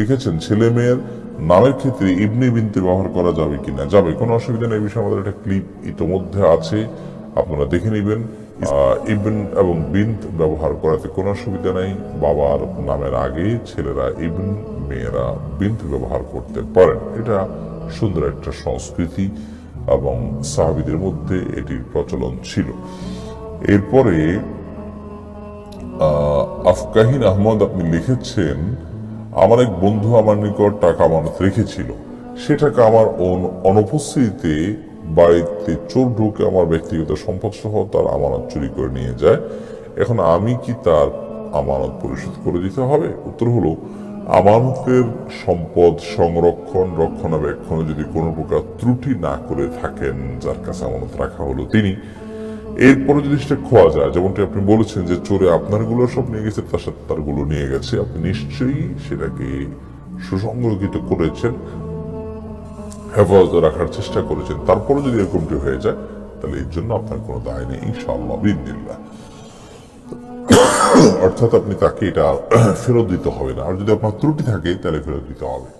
লিখেছেন, ছেলে মেয়ের নামের ক্ষেত্রে ইবনে বিনতে ব্যবহার করা যাবে কিনা যাবে, কোনো অসুবিধা নেই বিষয়ে আমাদের একটা ক্লিপ ইতোমধ্যে আছে, আপনারা দেখে নেবেন। ইবন এবং বিন্ত ব্যবহার করাতে কোনো অসুবিধা নেই, বাবার নামের আগে ছেলেরা ইবন, মেয়েরা বিন্ত ব্যবহার করতে পারেন। এটা সুন্দর একটা সংস্কৃতি এবং সাহাবিদের মধ্যে এটির প্রচলন ছিল। এরপরে আফকাহিন আহমদ আপনি লিখেছেন আমার এক বন্ধু আমার নিকট টাকা আমানত রেখেছিল। সে টাকা আমার অন- অনুপস্থিতিতে বাড়িতে চোর ঢুকে আমার ব্যক্তিগত সম্পদ সহ তার আমানত চুরি করে নিয়ে যায়। এখন আমি কি তার আমানত পরিশোধ করে দিতে হবে? উত্তর হলো, আমানতের সম্পদ সংরক্ষণ, রক্ষণাবেক্ষণে যদি কোনো প্রকার ত্রুটি না করে থাকেন, যার কাছে আমানত রাখা হলো তিনি এরপরে যদি সেটা খোয়া যায়, যেমনটি আপনি বলেছেন যে চোরে আপনারগুলো সব নিয়ে গেছে, তার সাথে তারগুলো নিয়ে গেছে, আপনি নিশ্চয়ই সেটাকে সুসংরক্ষিত করেছেন, হেফাজতে রাখার চেষ্টা করেছেন। তারপরে যদি এরকমটি হয়ে যায়, তাহলে এর জন্য আপনার কোনো দায় নেই, ইনশাআল্লাহ বিদিল্লাহ অর্থাৎ আপনি তাকে এটা ফেরত দিতে হবে না। আর যদি আপনার ত্রুটি থাকে, তাহলে ফেরত দিতে হবে।